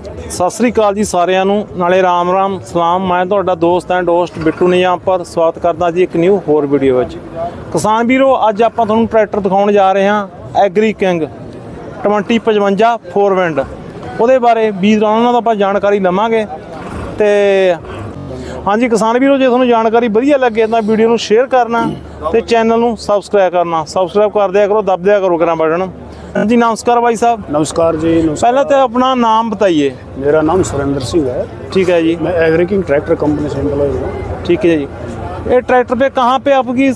ਸਤਿ ਸ੍ਰੀ ਅਕਾਲ ਜੀ ਸਾਰਿਆਂ ਨੂੰ। ਨਾਲੇ ਰਾਮ ਰਾਮ, ਸਲਾਮ। ਮੈਂ ਤੁਹਾਡਾ ਦੋਸਤ ਐਂਡ ਹੋਸਟ ਬਿੱਟੂ ਨਿਜਾਮਪੁਰ ਸਵਾਗਤ ਕਰਦਾ ਜੀ ਇੱਕ ਨਿਊ ਹੋਰ ਵੀਡੀਓ ਵਿੱਚ। ਕਿਸਾਨ ਵੀਰੋ, ਅੱਜ ਆਪਾਂ ਤੁਹਾਨੂੰ ਟਰੈਕਟਰ ਦਿਖਾਉਣ ਜਾ ਰਹੇ ਹਾਂ ਐਗਰੀ ਕਿੰਗ 2055 ਫੋਰ ਵਿੰਡ। ਉਹਦੇ ਬਾਰੇ ਵੀਰ ਉਹਨਾਂ ਦਾ ਆਪਾਂ ਜਾਣਕਾਰੀ ਲਵਾਂਗੇ। ਤੇ ਹਾਂਜੀ ਕਿਸਾਨ ਵੀਰੋ, ਜੇ ਤੁਹਾਨੂੰ ਜਾਣਕਾਰੀ ਵਧੀਆ ਲੱਗੇ ਤਾਂ ਵੀਡੀਓ ਨੂੰ ਸ਼ੇਅਰ ਕਰਨਾ ਤੇ ਚੈਨਲ ਨੂੰ ਸਬਸਕ੍ਰਾਈਬ ਕਰਨਾ। ਸਬਸਕ੍ਰਾਈਬ ਕਰ ਦਿਆ ਕਰੋ, ਦਬ ਦਿਆ ਕਰੋ ਕਰਾਂ ਬਟਨ जी नमस्कार भाई साहब। नमस्कार जी नमस्कार। पहले तो अपना नाम बताइए। मेरा नाम सुरेंद्र सिंह है। ठीक है जी। मैं एग्रीकिंग ट्रैक्टर कंपनी से एम्प्लॉय हूँ। ठीक है जी। ये ट्रैक्टर पे कहाँ पे आपकी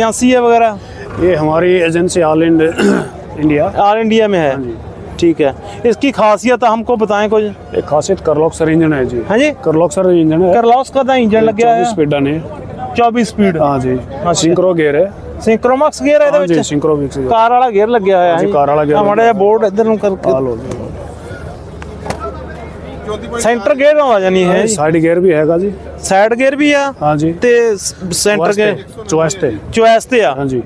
यासी है वगैरह? ये हमारी एजेंसी ऑल इंड इंडिया ऑल इंडिया में है। हाँ ठीक है। इसकी खासियत हमको बताएँ कुछ। एक खासियत करलॉक्सर इंजन है जी। हाँ जी। करलॉक्सर इंजन है। करलॉक्स का तो इंजन लग गया है। है चौबीस स्पीड हाँ जी। हाँ सिंक्रो गेयर है। ਸਿੰਕਰੋਮੈਕਸ ਗੇਅਰ ਇਹਦੇ ਵਿੱਚ? ਹਾਂਜੀ ਸਿੰਕਰੋਮਿਕਸ ਕਾਰ ਵਾਲਾ ਗੇਅਰ ਲੱਗਿਆ ਹੋਇਆ ਹੈ ਹਾਂਜੀ, ਕਾਰ ਵਾਲਾ gear ਮਾੜਾ ਜਿਹਾ ਬੋਰਡ ਇੱਧਰ ਨੂੰ ਕਰਕੇ ਲੋ ਸੈਂਟਰ ਗੇਅਰ ਆ ਜਾਣੀ ਹੈ ਸਾਈਡ ਗੇਅਰ ਵੀ ਹੈਗਾ ਜੀ। ਸਾਈਡ ਗੇਅਰ ਵੀ ਆ ਹਾਂਜੀ ਤੇ ਸੈਂਟਰ ਗੇਅਰ ਚੁਆਇਸ ਤੇ। ਚੁਆਇਸ ਤੇ। ਆ। ਹਾਂਜੀ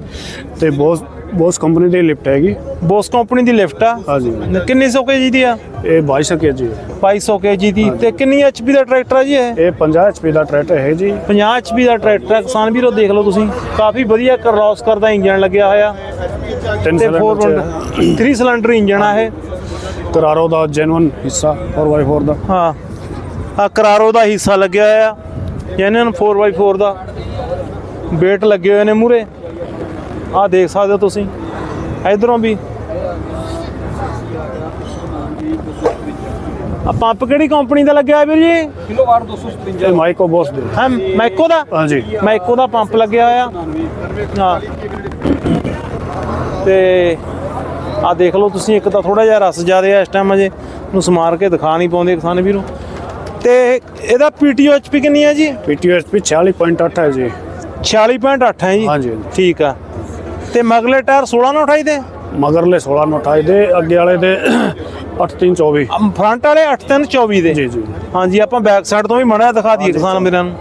ਤੇ ਬਹੁਤ ਬੋਸ ਕੰਪਨੀ ਦੀ ਲਿਫਟ ਹੈਗੀ। ਬੋਸ ਕੰਪਨੀ ਦੀ ਲਿਫਟ ਆ? ਹਾਂ ਜੀ ਕਿੰਨੀ ਸੌ ਕੇਜੀ ਦੀ ਆ? ਇਹ 22 ਕੇ ਜੀ 2200 ਕੇਜੀ ਦੀ। ਤੇ ਕਿੰਨੀ ਐਚਪੀ ਦਾ ਟਰੈਕਟਰ ਆ ਜੀ ਇਹ? ਇਹ 50 HP ਦਾ ਟਰੈਕਟਰ ਹੈ ਜੀ। 50 HP ਦਾ ਟਰੈਕਟਰ ਕਿਸਾਨ ਵੀਰੋ ਦੇਖ ਲਓ ਤੁਸੀਂ। ਕਾਫੀ ਵਧੀਆ ਕਰਲੌਸ ਕਰਦਾ ਇੰਜਨ ਲੱਗਿਆ ਹੋਇਆ। ਤੇ 4 ਸਿਲੰਡਰ ਚ। 3 ਸਿਲੰਡਰ ਇੰਜਨ ਆ ਇਹ। ਕਰਾਰੋ ਦਾ ਜੈਨੂਨ ਹਿੱਸਾ 4x4 ਦਾ। ਹਾਂ। ਆ ਕਰਾਰੋ ਦਾ ਹਿੱਸਾ ਲੱਗਿਆ ਹੋਇਆ। ਜੈਨਨ 4x4 ਦਾ। ਵੇਟ ਲੱਗੇ ਹੋਏ ਨੇ ਮੂਰੇ ਆ ਦੇਖ ਸਕਦੇ ਹੋ ਤੁਸੀਂ। ਇਧਰੋਂ ਵੀ। ਆ ਪੰਪ ਕਿਹੜੀ ਕੰਪਨੀ ਦਾ ਲੱਗਿਆ ਹੈ ਵੀਰ ਜੀ? ਇਹ ਮਾਈਕੋ ਬੋਸ ਦੇ। ਹਾਂ ਮੈਕੋ ਦਾ? ਹਾਂ ਜੀ ਮੈਕੋ ਦਾ ਪੰਪ ਲੱਗਿਆ ਹੋਇਆ। ਹਾਂ। ਤੇ ਆ ਦੇਖ ਲਓ ਤੁਸੀਂ ਇੱਕ ਤਾਂ ਥੋੜਾ ਜਿਹਾ ਰਸ ਜ਼ਿਆਦਾ ਹੈ ਇਸ ਟਾਈਮ ਅਜੇ ਨੂੰ ਸਮਾਰ ਕੇ ਦਿਖਾ ਨਹੀਂ ਪਾਉਂਦੇ ਕਿਸਾਨ ਵੀਰੋ। ਤੇ ਇਹਦਾ ਪੀਟੀਓ ਐਚਪੀ ਕਿੰਨੀ ਹੈ ਜੀ? ਪੀਟੀਓ ਐਸਪੀ 46.8 ਹੈ ਜੀ। 46.8 ਹੈ ਜੀ। ਹਾਂਜੀ, ਹਾਂਜੀ। ਠੀਕ ਆ। ਤੇ ਮਗਲੇ ਟਾਇਰ 16 ਨਾਲ 28 ਦੇ? ਮਗਰਲੇ 16 ਨੂੰ 28 ਦੇ ਅੱਗੇ ਵਾਲੇ ਦੇ 8324 ਫਰੰਟ ਵਾਲੇ 8324 ਦੇ? ਜੀ ਜੀ। ਹਾਂਜੀ ਆਪਾਂ ਬੈਕ ਸਾਈਡ ਤੋਂ ਵੀ ਮੜਾ ਦਿਖਾ ਦਈਏ ਕਿਸਾਨ ਨੂੰ।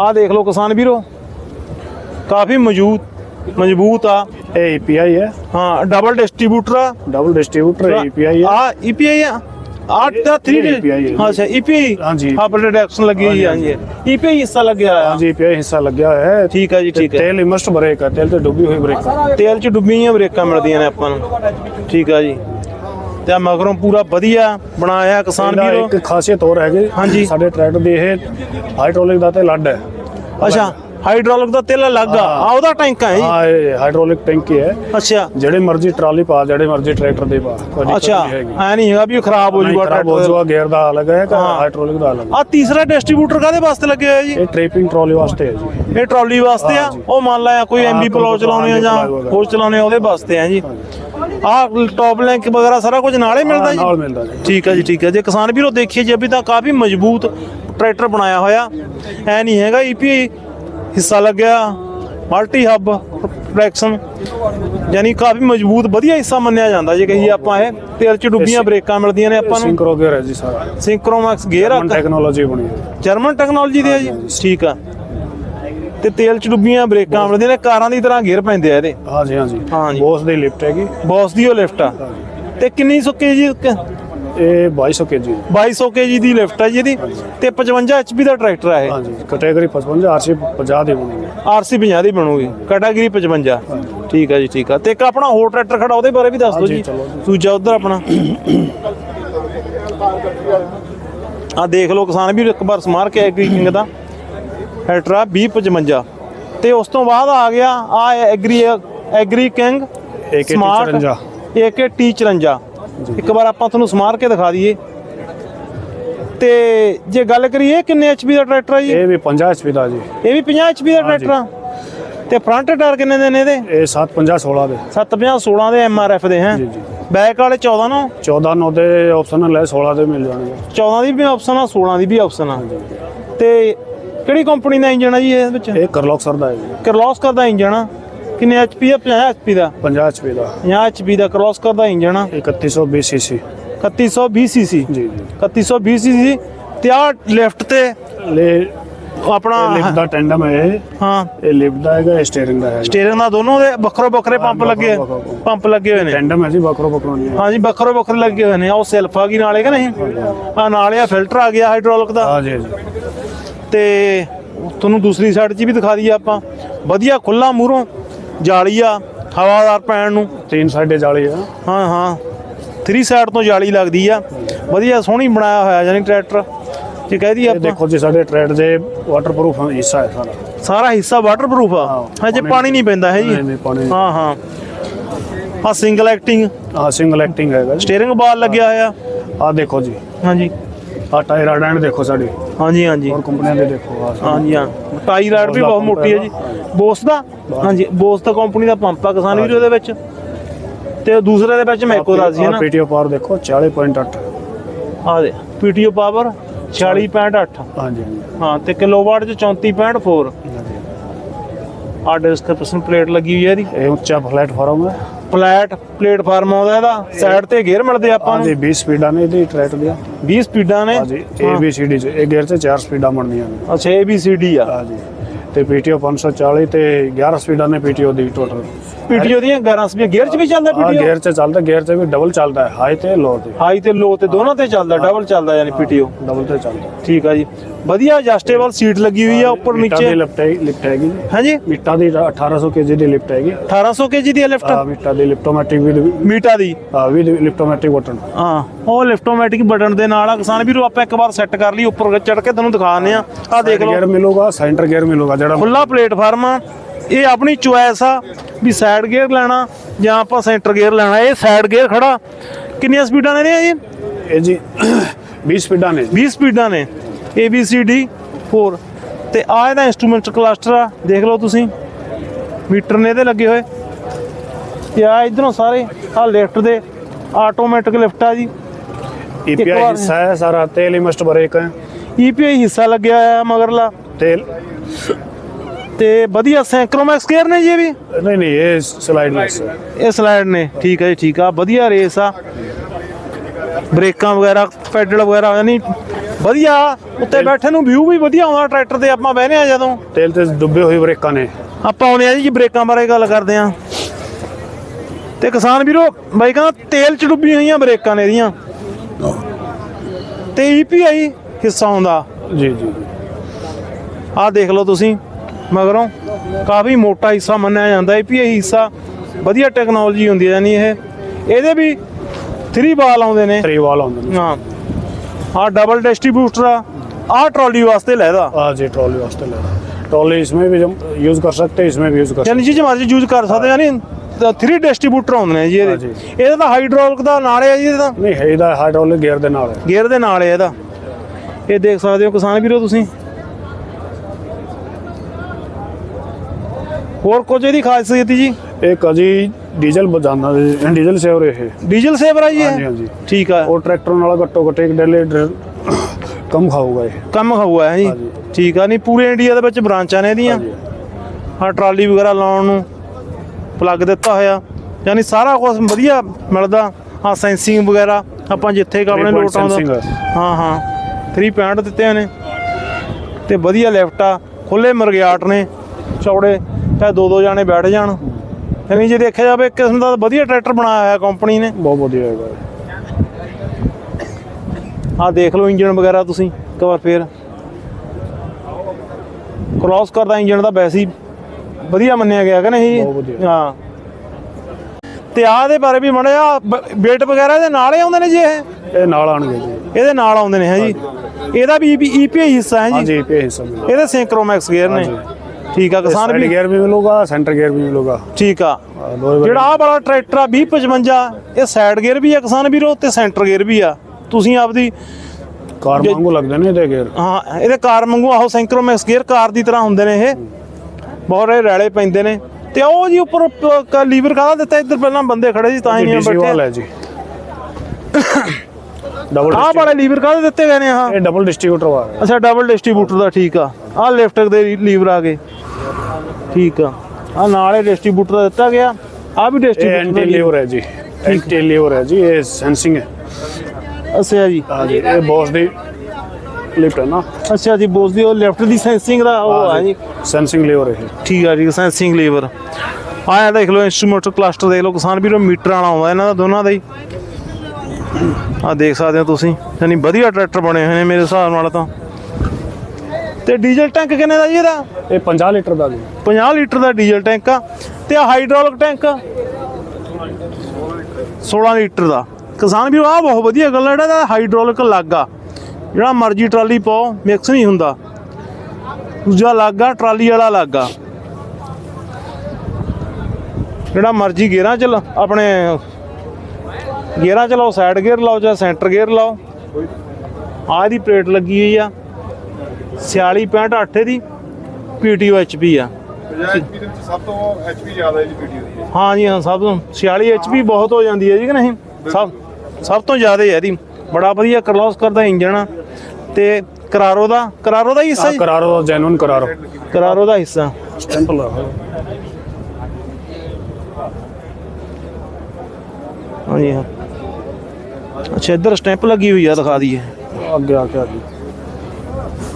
ਆਹ ਦੇਖ ਲਓ ਕਿਸਾਨ ਵੀਰੋ ਕਾਫੀ ਮਜ਼ਬੂਤ ਮਜ਼ਬੂਤ ਆ। ਇਹ ਏਪੀਆਈ ਹੈ। ਹਾਂ ਡਬਲ ਡਿਸਟ੍ਰੀਬਿਊਟਰ ਆ। ਡਬਲ ਡਿਸਟ੍ਰੀਬਿਊਟਰ ਏਪੀਆਈ ਹੈ। ਆ ਈਪੀਆਈ ਆ। ਆਹ ਤਾਂ 3 ਇਹ API ਹੈ। ਹਾਂ ਅੱਛਾ ਈਪੀਆਈ ਹਾਂਜੀ। ਹਾਂ ਪ੍ਰੋਡਕਸ਼ਨ ਲੱਗੀ ਹੋਈ ਆ ਹਾਂਜੀ ਈਪੀਆਈ ਹਿੱਸਾ ਲੱਗਿਆ ਹੋਇਆ। ਹਾਂਜੀ ਏਪੀਆਈ ਹਿੱਸਾ ਲੱਗਿਆ ਹੋਇਆ ਹੈ। ਠੀਕ ਆ ਜੀ ਠੀਕ ਹੈ ਤੇਲ ਇਮਸਟ ਬ੍ਰੇਕ ਹੈ ਤੇਲ ਤੇ ਡੁੱਬੀ ਹੋਈ ਬ੍ਰੇਕ ਹੈ ਤੇਲ ਚ ਡੁੱਬੀਆਂ ਹੋਈਆਂ ਬ੍ਰੇਕਾਂ ਮਿਲਦੀਆਂ ਨੇ ਆਪਾਂ ਨੂੰ। ਠੀਕ ਆ ਜੀ। ਤੇ ਮਗਰੋਂ ਪੂਰਾ ਵਧੀਆ ਬਣਾਇਆ ਕਿਸਾਨ ਵੀਰੋ। ਇੱਕ ਖਾਸੀਅਤ ਹੋਰ ਹੈਗੀ। ਸਾਡੇ ਟਰੈਕਟਰ ਦੀ ਇਹ ਹਾਈਡ੍ਰੋਲਿਕ ਦਾ ਤੇ ਲੱਡ ਹੈ। ਅੱਛਾ। ਹਾਈਡ੍ਰੋਲਿਕ ਦਾ ਤੇਲ ਅਲੱਗ ਆ ਆ ਉਹਦਾ ਟੈਂਕ ਹੈ ਜੀ। ਹਾਂ ਇਹ ਹਾਈਡ੍ਰੋਲਿਕ ਟੈਂਕੀ ਹੈ ਅੱਛਾ। ਜਿਹੜੇ ਮਰਜ਼ੀ ਟਰਾਲੀ ਪਾ ਜਿਹੜੇ ਮਰਜ਼ੀ ਟਰੈਕਟਰ ਦੇ ਪਾ ਕੋਈ ਦਿੱਕਤ ਅੱਛਾ। ਨਹੀਂ ਹੈਗੀ। ਐ ਨਹੀਂ ਹੈਗਾ ਵੀ ਉਹ ਖਰਾਬ ਹੋ ਜੂਗਾ ਖਰਾਬ ਹੋ ਟਰੈਕਟਰ ਜਾਊਗਾ ਗੇਅਰ ਦਾ ਅਲੱਗ ਹੈ ਹਾਂ। ਹਾਈਡ੍ਰੋਲਿਕ ਦਾ ਅਲੱਗ ਆ ਤੀਸਰਾ ਡਿਸਟ੍ਰੀਬਿਊਟਰ ਕਾਦੇ ਵਾਸਤੇ ਲੱਗੇ ਹੋਇਆ ਜੀ? ਇਹ ਟ੍ਰੈਪਿੰਗ ਟਰਾਲੀ ਵਾਸਤੇ ਹੈ ਜੀ। ਇਹ ਟਰਾਲੀ ਵਾਸਤੇ ਆ। ਉਹ ਮੰਨ ਲਾ ਕੋਈ ਐਮਬੀ ਪਲੋ ਕੋਈ ਚਲਾਉਣੇ ਆ ਜਾਂ ਹੋਰ ਚਲਾਉਣੇ ਆ ਉਹਦੇ ਵਾਸਤੇ ਆ ਜੀ। ਆਹ ਟੌਪ ਲਿੰਕ ਵਗੈਰਾ ਸਾਰਾ ਕੁਝ ਨਾਲੇ ਮਿਲਦਾ ਜੀ? ਨਾਲ ਮਿਲਦਾ ਜੀ। ਠੀਕ ਹੈ ਜੀ ਠੀਕ ਹੈ। ਜੇ ਕਿਸਾਨ ਵੀਰੋ ਦੇਖੀਏ ਜੇ ਅਭੀ ਤਾਂ ਕਾਫੀ ਮਜ਼ਬੂਤ ਟਰੈਕਟਰ ਬਣਾਇਆ ਹੋਇਆ। ਐ ਨਹੀਂ ਹੈਗਾ ਈਪੀ ਹਿੱਸਾ ਲੱਗਿਆ ਮਲਟੀ ਹੱਬ ਪ੍ਰੋਡਕਸ਼ਨ ਯਾਨੀ ਕਾਫੀ ਮਜ਼ਬੂਤ ਵਧੀਆ ਹਿੱਸਾ ਮੰਨਿਆ ਜਾਂਦਾ ਜੇ ਕਹੀਏ ਆਪਾਂ ਇਹ। ਤੇਲ ਚ ਡੁੱਬੀਆਂ ਬ੍ਰੇਕਾਂ ਮਿਲਦੀਆਂ ਨੇ ਆਪਾਂ ਨੂੰ। ਸਿੰਕਰੋ ਗੇਅਰ ਹੈ ਜੀ ਸਾਰਾ। ਸਿੰਕਰੋਮੈਕਸ ਗੇਅਰ ਆ। ਟੈਕਨੋਲੋਜੀ ਬਣੀ ਹੈ। ਜਰਮਨ ਟੈਕਨੋਲੋਜੀ ਦੇ ਆ ਜੀ। ਠੀਕ ਆ। ਤੇ ਤੇਲ ਚ ਡੁੱਬੀਆਂ ਬ੍ਰੇਕਾਂ ਮਿਲਦੀਆਂ ਨੇ ਕਾਰਾਂ ਦੀ ਤਰ੍ਹਾਂ ਗੇਅਰ ਪੈਂਦੇ ਆ ਇਹਦੇ। ਹਾਂਜੀ ਹਾਂਜੀ। ਹਾਂ ਜੀ। ਬੋਸ ਦੀ ਲਿਫਟ ਹੈਗੀ। ਬੌਸ ਦੀ ਉਹ ਲਿਫਟ ਆ। ਤੇ ਕਿੰਨੀ ਸੌ ਕੇਜੀ ਇਹ 2200 ਕੇਜੀ 2200 ਕੇਜੀ ਦੀ ਲਿਫਟ ਆ ਜੀ ਇਹਦੀ। ਤੇ 55 ਐਚਪੀ ਦਾ ਟਰੈਕਟਰ ਆ ਇਹ। ਹਾਂਜੀ ਕੈਟਾਗਰੀ 55 ਆਰਸੀ 50 ਦੀ ਬਣੀ ਹੈ ਆਰਸੀ 50 ਦੀ ਬਣੂਗੀ। ਕੈਟਾਗਰੀ 55 ਠੀਕ ਆ ਜੀ ਠੀਕ ਆ। ਤੇ ਇੱਕ ਆਪਣਾ ਹੋਰ ਟਰੈਕਟਰ ਖੜਾ ਉਹਦੇ ਬਾਰੇ ਵੀ ਦੱਸ ਦਿਓ ਹਾਂਜੀ, ਜੀ। ਚਲੋ ਦੂਜਾ ਉਧਰ ਆਪਣਾ। ਆ ਦੇਖ ਲਓ ਕਿਸਾਨ ਵੀ ਇੱਕ ਵਾਰ ਸਮਾਰ ਕੇ ਐਗਰੀ ਕਿੰਗ ਦਾ। ਹੈਟਰਾ 2055 ਤੇ ਉਸ ਤੋਂ ਬਾਅਦ ਆ ਗਿਆ ਆ Agri Agri King AK T54 AK T 54 ਇੱਕ ਵਾਰ ਆਪਾਂ ਤੁਹਾਨੂੰ ਸਮਾਰ ਕੇ ਦਿਖਾ ਦਈਏ। ਤੇ ਜੇ ਗੱਲ ਕਰੀਏ ਕਿੰਨੇ ਐਚਪੀ ਦਾ ਟਰੈਕਟਰ ਆ ਜੀ? ਇਹ ਵੀ 50 ਐਚਪੀ ਦਾ ਜੀ। ਇਹ ਵੀ 50 ਐਚਪੀ ਦਾ ਟਰੈਕਟਰ ਆ। ਤੇ ਫਰੰਟ ਟਾਇਰ ਕਿੰਨੇ ਦੇ ਨੇ ਇਹਦੇ? ਇਹ 750 16 ਦੇ। 750 16 ਦੇ ਐਮਆਰਐਫ ਦੇ ਹੈ? ਜੀ ਜੀ। ਬੈਕ ਵਾਲੇ 14 ਨੂੰ? 14 ਨੋ ਦੇ ਆਪਸ਼ਨਲ ਹੈ 16 ਦੇ ਮਿਲ ਜਾਣਗੇ। 14 ਦੀ ਵੀ ਆਪਸ਼ਨ ਆ 16 ਦੀ ਵੀ ਆਪਸ਼ਨ ਆ। ਤੇ ਕਿਹੜੀ ਕੰਪਨੀ ਦਾ ਇੰਜਨ ਆ ਜੀ ਇਹ ਵਿੱਚ? ਇਹ ਕਰਲੌਕਸਰ ਦਾ ਹੈ ਜੀ। ਕਰਲੋਸਕਰ ਦਾ ਇੰਜਨ ਆ। ਕਿੰਨੇ ਐਚਪੀ ਆ? 50 ਐਚਪੀ ਦਾ? 50 ਐਚਪੀ ਦਾ। 50 ਐਚਪੀ ਦਾ ਕਰਲੋਸਕਰ ਦਾ ਇੰਜਨ ਆ। 3120 ਸੀਸੀ। 3120 ਸੀਸੀ? ਜੀ ਜੀ। 3120 ਸੀਸੀ ਤੇ ਆ ਲੈਫਟ ਤੇ ਲੈ ਆਪਣਾ ਲਿਫਟ ਦਾ ਟੈਂਡਮ ਹੈ ਇਹ। ਹਾਂ। ਇਹ ਲਿਫਟ ਦਾ ਹੈਗਾ ਸਟੀਅਰਿੰਗ ਦਾ ਹੈਗਾ। ਸਟੀਅਰਿੰਗ ਦਾ ਦੋਨੋਂ ਦੇ ਵੱਖਰੋ ਵੱਖਰੇ ਪੰਪ ਵੱਖਰੋ ਲੱਗੇ ਵੱਖਰੋ। ਪੰਪ ਲੱਗੇ ਹੋਏ ਨੇ। ਟੈਂਡਮ ਹੈ ਜੀ ਬੱਕਰੋ ਬੱਕਰੋ ਨਹੀਂ ਹੈ। ਹਾਂਜੀ ਵੱਖਰੋ ਵੱਖਰੇ ਲੱਗੇ ਹੋਏ ਨੇ। ਉਹ ਸੈਲਫ ਆ ਗਈ ਨਾਲੇ ਕਿ ਨਹੀਂ? ਆ ਨਾਲੇ ਆ ਫਿਲਟਰ ਆ ਗਿਆ ਹਾਈਡ੍ਰੋਲਿਕ ਦਾ। ਹਾਂ ਜੀ ਹਾਂ ਜੀ। ਤੇ ਤੁਹਾਨੂੰ ਦੂਸਰੀ ਸਾਈਡ 'ਚ ਵੀ ਦਿਖਾ ਦਈਏ ਆਪਾਂ। ਵਧੀਆ ਖੁੱਲਾ ਮੂਹਰੋਂ ਜਾਲੀ ਆ ਹਵਾਦਾਰ ਪੈਣ ਨੂੰ। ਤਿੰਨ ਸਾਈਡੇ ਜਾਲੀ ਹੈ ਹਾਂ ਹਾਂ। ਥਰੀ ਸਾਈਡ ਤੋਂ ਜਾਲੀ ਲੱਗਦੀ ਆ। ਵਧੀਆ ਸੋਹਣੀ ਬਣਾਇਆ ਹੋਇਆ ਯਾਨੀ ਟਰੈਕਟਰ ਜੇ ਕਹਿ ਦਈਏ ਇਹ ਆਪਾਂ। ਦੇਖੋ ਜੀ ਸਾਡੇ ਟਰੈਡ ਦੇ ਵਾਟਰਪ੍ਰੂਫ ਹਿੱਸਾ ਹੈ ਸਾਰਾ। ਸਾਰਾ ਹਿੱਸਾ ਵਾਟਰਪ੍ਰੂਫ ਆ? ਹਾਂ, ਹਜੇ ਪਾਣੀ ਨਹੀਂ ਪੈਂਦਾ ਹੈ ਜੀ? ਨਹੀਂ ਨਹੀਂ ਪਾਣੀ ਹਾਂ ਹਾਂ। ਆ ਸਿੰਗਲ ਐਕਟਿੰਗ ਹਾਂ ਸਿੰਗਲ ਐਕਟਿੰਗ ਹੈਗਾ ਜੀ। ਸਟੀਅਰਿੰਗ ਬਾਲ ਲੱਗਿਆ ਹੋਇਆ। ਆ ਦੇਖੋ ਜੀ। ਹਾਂਜੀ। ਆ ਟਾਇਰ ਆਡੈਂਡ ਦੇਖੋ ਸਾਡੀ। ਹਾਂਜੀ ਹਾਂਜੀ। ਹੋਰ ਕੰਪਨੀਆਂ ਦੇ ਦੇਖੋ ਆ ਹਾਂਜੀ ਹਾਂ। ਟਾਈ ਰਾਡ ਵੀ ਬਹੁਤ ਮੋਟੀ ਹੈ ਜੀ। ਬੋਸ ਦਾ? ਹਾਂਜੀ ਬੋਸ ਦਾ ਕੰਪਨੀ ਦਾ ਪੰਪ ਆ ਕਿਸਾਨ ਵੀਰ ਉਹਦੇ ਵਿੱਚ। ਤੇ ਉਹ ਦੂਸਰੇ ਦੇ ਵਿੱਚ ਮੈਕੋ ਦਾ ਸੀ ਹੈ ਨਾ। ਪੀਟੀਓ ਪਾਵਰ ਦੇਖੋ 40.8 ਆ ਦੇ ਪੀਟੀਓ ਪਾਵਰ 46.8 ਹਾਂਜੀ ਹਾਂਜੀ। ਹਾਂ ਤੇ ਕਿਲੋਵਾਟ ਚ 34.4 ਆ ਡਿਸਕ੍ਰਿਪਸ਼ਨ ਪਲੇਟ ਲੱਗੀ ਹੋਈ ਹੈ ਇਹਦੀ। ਇਹ ਉੱਚਾ ਪਲੇਟਫਾਰਮ ਹੈ। ਫਲੈਟ ਪਲੇਟਫਾਰਮ ਆਉਂਦਾ ਇਹਦਾ ਸਾਈਡ ਤੇ ਗੇਅਰ ਮਿਲਦੇ ਆਪਾਂ ਹਾਂਜੀ ਨੂੰ 20 ਸਪੀਡਾਂ ਨੇ ਇਹਦੀ ਟਰੈਕ ਦੀਆਂ 20 ਸਪੀਡਾਂ ਨੇ? ਹਾਂਜੀ ਏ ਬੀ ਸੀ ਡੀ ਚ ਇਹ ਗੇਅਰ ਚ 4 ਸਪੀਡਾਂ ਬਣਦੀਆਂ ਨੇ। ਅੱਛਾ ABCD ਆ? ਹਾਂਜੀ ਤੇ ਪੀਟੀਓ 540 ਤੇ 11 ਸਪੀਡਾਂ ਨੇ ਪੀਟੀਓ ਦੀ ਟੋਟਲ ਪੀਟੀਓ ਦੀਆਂ 11 ਸਪੀਡ ਗੇਅਰ ਚ ਵੀ ਚੱਲਦਾ ਆ ਪੀਟੀਓ ਗੇਅਰ ਚ ਚੱਲਦਾ ਗੇਅਰ ਚ ਵੀ ਡਬਲ ਚੱਲਦਾ ਹੈ ਹਾਈ ਤੇ ਲੋ ਤੇ। ਹਾਈ ਤੇ ਲੋ ਤੇ ਦੋਨਾਂ ਤੇ ਚੱਲਦਾ ਡਬਲ ਚੱਲਦਾ ਯਾਨੀ ਪੀਟੀਓ ਡਬਲ ਤੇ ਚੱਲਦਾ। ਠੀਕ ਆ ਜੀ। ਵਧੀਆ ਐਡਜਸਟੇਬਲ ਸੀਟ ਲੱਗੀ ਹੋਈ ਆ ਉੱਪਰ ਨੀਚੇ। ਲਿਫਟ ਹੈ ਲਿਫਟ ਹੈਗੀ। ਹਾਂਜੀ। ਮਿੱਟਾਂ ਦੀ 1800 ਕੇਜੀ ਦੀ ਲਿਫਟ ਹੈਗੀ। 1800 ਕੇਜੀ ਦੀ ਆ ਲਿਫਟ ਮਿੱਟਾਂ ਦੀ ਲਿਫਟੋਮੈਟਿਕ ਵੀ ਮੀਟਾ ਦੀ? ਵਿਦ ਲਿਫਟੋਮੈਟਿਕ ਬਟਨ ਹਾਂ ਉਹ ਲਿਫਟੋਮੈਟਿਕ ਬਟਨ ਦੇ ਨਾਲ ਆ ਕਿਸਾਨ ਵੀਰੋ ਆਪਾਂ ਇੱਕ ਵਾਰ ਸੈੱਟ ਕਰ ਲਈ ਉੱਪਰ ਚੜ ਕੇ ਤੁਹਾਨੂੰ ਦਿਖਾਉਂਦੇ ਆ ਆ ਦੇਖ ਲਓ। ਗੇਅਰ ਮਿਲੂਗਾ ਸੈਂਟਰ ਗੇਅਰ ਮਿਲੂਗਾ ਜਿਹੜਾ ਖੁੱਲਾ ਪਲੇਟਫਾਰਮ ਆ। ਇਹ ਆਪਣੀ ਚੁਆਇਸ ਆ ਵੀ ਸਾਈਡ ਗੇਅਰ ਲੈਣਾ ਜਾਂ ਆਪਾਂ ਸੈਂਟਰ ਗੇਅਰ ਲੈਣਾ। ਇਹ ਸਾਈਡ ਗੇਅਰ ਖੜਾ। ਕਿੰਨੀਆਂ ਸਪੀਡਾਂ ਨੇ ਇਹਦੀਆਂ ਜੀ? ਇਹ ਜੀ 20 ਸਪੀਡਾਂ ਨੇ। 20 ਸਪੀਡਾਂ ਨੇ। A B C D 4 ਤੇ ਆ ਇਹਦਾ ਇਨਸਟਰੂਮੈਂਟ ਕਲਸਟਰ ਆ ਦੇਖ ਲਓ ਤੁਸੀਂ। ਮੀਟਰ ਨੇ ਇਹਦੇ ਲੱਗੇ ਹੋਏ। ਤੇ ਆ ਇਧਰੋਂ ਸਾਰੇ ਆ ਲਿਫਟ ਦੇ ਆਟੋਮੈਟਿਕ ਲਿਫਟ ਆ ਜੀ। ਈਪੀਆਈ ਵਾਰ- ਹਿੱਸਾ ਹੈ ਸਾਰਾ ਤੇਲ ਹੀ ਮਸਟ ਬ੍ਰੇਕ ਹੈ। EPI ਹਿੱਸਾ ਲੱਗਿਆ ਹੋਇਆ ਮਗਰਲਾ। ਤੇਲ। ਤੇ ਵਧੀਆ ਸੈਂਕਰੋਮੈਕਸ ਗੇਅਰ ਨੇ ਜੀ ਇਹ ਵੀ? ਨਹੀਂ ਨਹੀਂ ਇਹ ਸਲਾਈਡ ਹੈ ਇਹ ਸਲਾਈਡ ਨੇ ਠੀਕ ਹੈ ਜੀ ਠੀਕ ਆ। ਵਧੀਆ ਰੇਸ ਆ। ਬ੍ਰੇਕਾਂ ਵਗੈਰਾ ਪੈਡਲ ਵਗੈਰਾ ਯਾਨੀ ਵਧੀਆ। ਉੱਤੇ ਬੈਠੇ ਨੂੰ ਵਿਊ ਵੀ ਵਧੀਆ ਆਉਂਦਾ ਟਰੈਕਟਰ ਤੇ ਆਪਾਂ ਬਹਿਨੇ ਆ ਜਦੋਂ। ਤੇਲ ਤੇ ਡੁੱਬੇ ਹੋਏ ਬ੍ਰੇਕਾਂ ਨੇ। ਆਪਾਂ ਆਉਂਦੇ ਆ ਜੀ ਬ੍ਰੇਕਾਂ ਬਾਰੇ ਗੱਲ ਕਰਦੇ ਆ। ਤੇ ਕਿਸਾਨ ਵੀਰੋ ਬਾਈ ਕਹਿੰਦਾ ਤੇਲ ਚ ਡੁੱਬੀਆਂ ਹੋਈਆਂ ਬ੍ਰੇਕਾਂ ਨੇ ਇਹਦੀਆਂ। ਤੇ EPI ਹਿੱਸਾ ਆਉਂਦਾ ਜੀ ਜੀ। ਆਹ ਦੇਖ ਲਓ ਤੁਸੀਂ ਮਗਰੋਂ ਕਾਫੀ ਮੋਟਾ ਹਿੱਸਾ ਮੰਨਿਆ ਜਾਂਦਾ ਇਹ ਹਿੱਸਾ। ਵਧੀਆ ਟੈਕਨੋਲੋਜੀ ਹੁੰਦੀ ਹੈ ਯਾਨੀ ਇਹ। ਇਹਦੇ ਵੀ 3 ਬਾਲ ਆਉਂਦੇ ਨੇ। ਥਰੀ ਵਾਲ ਆਉਂਦੇ ਨੇ। ਹਾਂ। ਆਹ ਡਬਲ ਡਿਸਟ੍ਰੀਬਿਊਟਰ ਆ ਆਹ ਟਰਾਲੀ ਵਾਸਤੇ ਲੈਦਾ हाँ जी ट्रॉली वास्ते ले ट्रॉली इसमें भी हम यूज कर सकते हैं इसमें भी यूज कर सकते ਯਾਨੀ ਜਿਹ ਮਰਜ਼ੀ ਯੂਜ਼ ਕਰ ਸਕਦੇ ਯਾਨੀ 3 ਡਿਸਟ੍ਰੀਬਿਊਟਰ ਆਉਂਦੇ ਨੇ ਜੀ ਇਹਦੇ ਹਾਂਜੀ। ਇਹਦਾ ਤਾਂ ਹਾਈਡ੍ਰੋਲਿਕ ਦਾ ਨਾਲ ਹੈ ਜੀ ਇਹਦਾ हैं। नहीं है इधर हाइड्रोलिक गियर दे नाल है ਗੇਅਰ ਦੇ ਨਾਲ ਹੈ ਇਹਦਾ ਇਹ ਦੇਖ ਸਕਦੇ ਹੋ ਕਿਸਾਨ ਵੀਰੋ ਤੁਸੀਂ ਹੋਰ ਕੁਝ ਇਹਦੀ ਖਾਸੀਅਤ ਜੀ एक अजी ਡੀਜ਼ਲ ਬਜਾਨਾ ਡੀਜ਼ਲ ਸੇਵਰ ਇਹ। ਡੀਜ਼ਲ ਸੇਵਰ ਆ ਜੀ ਹਾਂਜੀ ਹਾਂਜੀ। ਠੀਕ ਆ। ਉਹ ਟਰੈਕਟਰ ਨਾਲ ਘੱਟੋ ਘੱਟ ਇੱਕ ਡੇਲੇ ਕੰਮ ਖਾਊਗਾ ਇਹ। ਕੰਮ ਖਾਊਗਾ ਹੈ ਜੀ? ਠੀਕ ਆ ਨਹੀਂ ਪੂਰੇ ਇੰਡੀਆ ਦੇ ਵਿੱਚ ਬ੍ਰਾਂਚਾਂ ਨੇ ਇਹਦੀਆਂ। ਹਾਂ ਟਰਾਲੀ ਵਗੈਰਾ ਲਾਉਣ ਨੂੰ ਪਲੱਗ ਦਿੱਤਾ ਹੋਇਆ। ਯਾਨੀ ਸਾਰਾ ਕੁਝ ਵਧੀਆ ਮਿਲਦਾ। ਹਾਂ ਸੈਂਸਿੰਗ ਵਗੈਰਾ ਆਪਾਂ ਜਿੱਥੇ ਆਪਣੇ ਲੋਟ ਆਉਂਦਾ। ਹਾਂ ਹਾਂ। 3.65 ਦਿੱਤੇ ਨੇ। ਤੇ ਵਧੀਆ ਲਿਫਟ ਆ। ਖੁੱਲੇ ਮਰਗਿਆਟ ਨੇ। ਚੌੜੇ ਚਾਹੇ ਦੋ ਦੋ ਜਾਣੇ ਬੈਠ ਜਾਣ। ਯਾਨੀ ਜੇ ਦੇਖਿਆ ਜਾਵੇ ਕਿਸਮ ਦਾ ਵਧੀਆ ਟਰੈਕਟਰ ਬਣਾਇਆ ਹੋਇਆ ਕੰਪਨੀ ਨੇ। ਬਹੁਤ ਵਧੀਆ ਹੈਗਾ। ਆ ਦੇਖ ਲਓ ਇੰਜਨ ਵਗੈਰਾ ਤੁਸੀਂ ਇੱਕ ਵਾਰ ਫੇਰ। ਕ੍ਰਾਸ ਕਰਦਾ ਇੰਜਨ ਦਾ ਵੈਸੇ ਹੀ ਵਧੀਆ ਮੰਨਿਆ ਗਿਆ ਕਿ ਨਹੀਂ? ਹਾਂ। ਤੇ ਆ ਦੇ ਬਾਰੇ ਵੀ ਮੜਿਆ ਵੇਟ ਵਗੈਰਾ ਦੇ ਨਾਲ ਹੀ ਆਉਂਦੇ ਨੇ ਜੀ ਇਹ? ਇਹ ਨਾਲ ਆਣਗੇ ਜੀ। ਇਹਦੇ ਨਾਲ ਆਉਂਦੇ ਨੇ ਹੈ ਜੀ? ਇਹਦਾ ਵੀ ਈਪੀਆਈ ਹਿੱਸਾ ਹੈ ਜੀ? ਹਾਂਜੀ ਈਪੀਆਈ ਹਿੱਸਾ। ਇਹਦੇ ਸਿੰਕਰੋਮੈਕਸ ਗੇਅਰ ਨੇ। ਠੀਕ ਆ ਕਿਸਾਨ साइड ਵੀ गियर भी मिलेगा सेंटर गियर भी मिलेगा ਠੀਕ ਆ हाँ, दो ਜਿਹੜਾ ਆਹ ਵਾਲਾ ਟਰੈਕਟਰ ਆ 2055 ਇਹ ਸਾਈਡ ਗੇਅਰ ਵੀ ਆ ਕਿਸਾਨ ਵੀਰੋ ਤੇ ਸੈਂਟਰ ਗੇਅਰ ਵੀ ਆ ਤੁਸੀਂ ਆਪਦੀ ਕਾਰ ਵਾਂਗੂ ਲੱਗਦੇ ਨੇ ਇਹਦੇ ਗੇਅਰ ਹਾਂ ਇਹਦੇ ਕਾਰ ਵਾਂਗੂ ਆਹੋ ਸਿੰਕਰੋਮੈਕਸ ਗੇਅਰ ਕਾਰ ਦੀ ਤਰ੍ਹਾਂ ਹੁੰਦੇ ਨੇ ਇਹ ਬਹੁਤ ਇਹ ਰੈਲੇ ਪੈਂਦੇ ਨੇ ਤੇ ਉਹ ਜੀ ਉੱਪਰ ਲੀਵਰ ਕਾਹਦਾ ਦਿੱਤਾ ਇੱਧਰ ਪਹਿਲਾਂ ਬੰਦੇ ਖੜੇ ਸੀ ਤਾਂ ਹੀ ਨਹੀਂ ਡੀਸੀ ਵਾਲਾ ਬੈਠੇ ਹੈ ਜੀ ਡਬਲ ਆਹ ਵਾਲੇ ਲੀਵਰ ਕਾਹਦੇ ਦਿੱਤੇ ਗਏ ਨੇ ਆਹ ਇਹ ਡਬਲ ਡਿਸਟ੍ਰੀਬਿਊਟਰ ਵਾਲਾ ਹੈ ਅੱਛਾ ਡਬਲ ਡਿਸਟ੍ਰੀਬਿਊਟਰ ਦਾ ਠੀਕ ਆ ਆਹ ਲਿਫਟ ਦੇ ਲੀਵਰ ਆ ਗਏ ਠੀਕ ਆ। ਆ ਨਾਲੇ ਡਿਸਟ੍ਰੀਬਿਊਟਰ ਦਿੱਤਾ ਗਿਆ। ਆ ਵੀ ਇਹ ਡਿਸਟ੍ਰੀਬਿਊਟਰ ਹੈ ਜੀ। ਐਂਟੀ ਲੀਵਰ ਹੈ ਜੀ ਇਹ ਸੈਂਸਿੰਗ ਹੈ। ਅੱਛਾ ਜੀ। ਹਾਂ ਜੀ ਇਹ ਬੋਸ ਦੀ ਲਿਫਟ ਹੈ ਨਾ। ਅੱਛਾ ਜੀ ਬੋਸ ਦੀ ਉਹ ਲੈਫਟ ਦੀ ਸੈਂਸਿੰਗ ਦਾ ਉਹ ਹੈ ਜੀ ਸੈਂਸਿੰਗ ਲੀਵਰ ਇਹ। ਠੀਕ ਆ ਜੀ ਸੈਂਸਿੰਗ ਲੀਵਰ ਆਇਆ ਦੇਖ ਲਓ ਇਨਸਟਰੂਮੈਂਟ ਕਲਸਟਰ ਦੇਖ ਲਓ ਕਿਸਾਨ ਵੀਰੋ ਮੀਟਰ ਵਾਲਾ ਆਉਂਦਾ ਇਹਨਾਂ ਦਾ ਦੋਨਾਂ ਦਾ ਹੀ। ਆ ਦੇਖ ਸਕਦੇ ਹੋ ਤੁਸੀਂ। ਯਾਨੀ ਵਧੀਆ ਟਰੈਕਟਰ ਬਣੇ ਹੋਏ ਨੇ ਮੇਰੇ ਹਿਸਾਬ ਨਾਲ ਤਾਂ। ਤੇ ਡੀਜ਼ਲ ਟੈਂਕ ਕਿੰਨੇ ਦਾ ਜੀ ਇਹਦਾ? ਇਹ 50 ਲੀਟਰ ਦਾ ਜੀ। 50 ਲੀਟਰ ਦਾ ਡੀਜ਼ਲ ਟੈਂਕ ਆ। ਤੇ ਆ ਹਾਈਡ੍ਰੋਲਿਕ ਟੈਂਕ? 16 ਲੀਟਰ ਦਾ। ਕਿਸਾਨ ਵੀਰੋ ਆ ਬਹੁਤ ਵਧੀਆ ਗੱਲ ਹੈ ਜਿਹੜਾ ਇਹਦਾ ਹਾਈਡ੍ਰੋਲਿਕ ਲੱਗ ਜਿਹੜਾ ਮਰਜ਼ੀ ਟਰਾਲੀ ਪਾਓ ਮਿਕਸ ਨਹੀਂ ਹੁੰਦਾ। ਦੂਜਾ ਲੱਗ ਟਰਾਲੀ ਵਾਲਾ ਲੱਗ ਜਿਹੜਾ ਮਰਜ਼ੀ ਗੇਅਰਾਂ ਚ ਆਪਣੇ ਗੇਅਰਾਂ ਚ ਲਾਓ ਸਾਈਡ ਗੇਅਰ ਲਾਓ ਜਾਂ ਸੈਂਟਰ ਗੇਅਰ ਲਾਓ। ਆ ਇਹਦੀ ਪਲੇਟ ਲੱਗੀ ਹੋਈ ਆ। 46 65 8 ਦੀ ਪੀਟੀਓ ਐਚਪੀ ਆ। 50 ਐਚਪੀ ਦੇ ਵਿੱਚ ਸਭ ਤੋਂ ਐਚਪੀ ਜ਼ਿਆਦਾ ਹੈ ਜੀ ਵੀਡੀਓ ਦੀ ਹੈ। ਹਾਂ ਜੀ ਹਾਂ ਸਭ ਤੋਂ 46 ਐਚਪੀ ਬਹੁਤ ਹੋ ਜਾਂਦੀ ਹੈ ਜੀ ਕਿ ਨਹੀਂ? ਸਭ ਸਭ ਤੋਂ ਜ਼ਿਆਦਾ ਹੈ ਇਹਦੀ ਬੜਾ ਵਧੀਆ ਕਰਲੋਸਕਰ ਦਾ ਇੰਜਣ ਆ। ਤੇ ਕਰਾਰੋ ਦਾ ਕਰਾਰੋ ਦਾ ਹੀ ਹਿੱਸਾ ਆ ਜੀ ਕਰਾਰੋ ਜੈਨੂਨ ਕਰਾਰੋ। ਕਰਾਰੋ ਦਾ ਹਿੱਸਾ। ਸਟੈਂਪ ਲਾ ਹਾਂ ਜੀ ਹਾਂ। ਅੱਛਾ ਇੱਧਰ ਸਟੈਂਪ ਲੱਗੀ ਹੋਈ ਆ ਦਿਖਾ ਦਈਏ। ਅੱਗੇ ਆ ਕੇ ਆ ਜੀ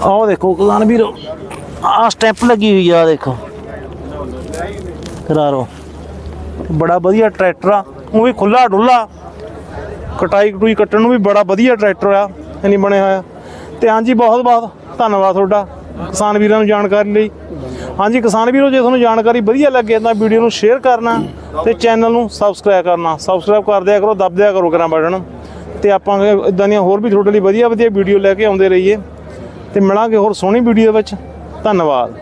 ਆਹ ਦੇਖੋ ਕਿਸਾਨ ਵੀਰੋ, ਆਹ ਸਟੈਂਪ ਲੱਗੀ ਹੋਈ ਆ, ਆਹ ਦੇਖੋ। ਕਰਾਰੋ ਬੜਾ ਵਧੀਆ ਟਰੈਕਟਰ ਆ, ਉਹ ਵੀ ਖੁੱਲਾ ਡੁੱਲਾ ਕਟਾਈ ਕਟੂਈ ਕੱਟਣ ਨੂੰ ਵੀ ਬੜਾ ਵਧੀਆ ਟਰੈਕਟਰ ਆ ਇਨੀ ਬਣਿਆ ਹੋਇਆ। ਤੇ ਹਾਂਜੀ, ਬਹੁਤ ਬਹੁਤ ਧੰਨਵਾਦ ਤੁਹਾਡਾ, ਕਿਸਾਨ ਵੀਰਾਂ ਨੂੰ ਜਾਣਕਾਰੀ ਲਈ। ਹਾਂਜੀ, ਕਿਸਾਨ ਵੀਰੋ, ਜੇ ਤੁਹਾਨੂੰ ਜਾਣਕਾਰੀ ਵਧੀਆ ਲੱਗੇ ਤਾਂ ਵੀਡੀਓ ਨੂੰ ਸ਼ੇਅਰ ਕਰਨਾ ਤੇ ਚੈਨਲ ਨੂੰ ਸਬਸਕ੍ਰਾਈਬ ਕਰਨਾ। ਸਬਸਕ੍ਰਾਈਬ ਕਰ ਦਿਆ ਕਰੋ, ਦਬ ਦਿਆ ਕਰੋ ਕਰਾਂ ਬਟਨ ਤੇ ਆਪਾਂ ਇਦਾਂ ਦੀਆਂ ਹੋਰ ਵੀ ਤੁਹਾਡੇ ਲਈ ਵਧੀਆ ਵਧੀਆ ਵੀਡੀਓ ਲੈ ਕੇ ਆਉਂਦੇ ਰਹੀਏ। ਤੇ ਮਿਲਾਂਗੇ ਹੋਰ ਸੋਹਣੀ ਵੀਡੀਓ ਵਿੱਚ। ਧੰਨਵਾਦ।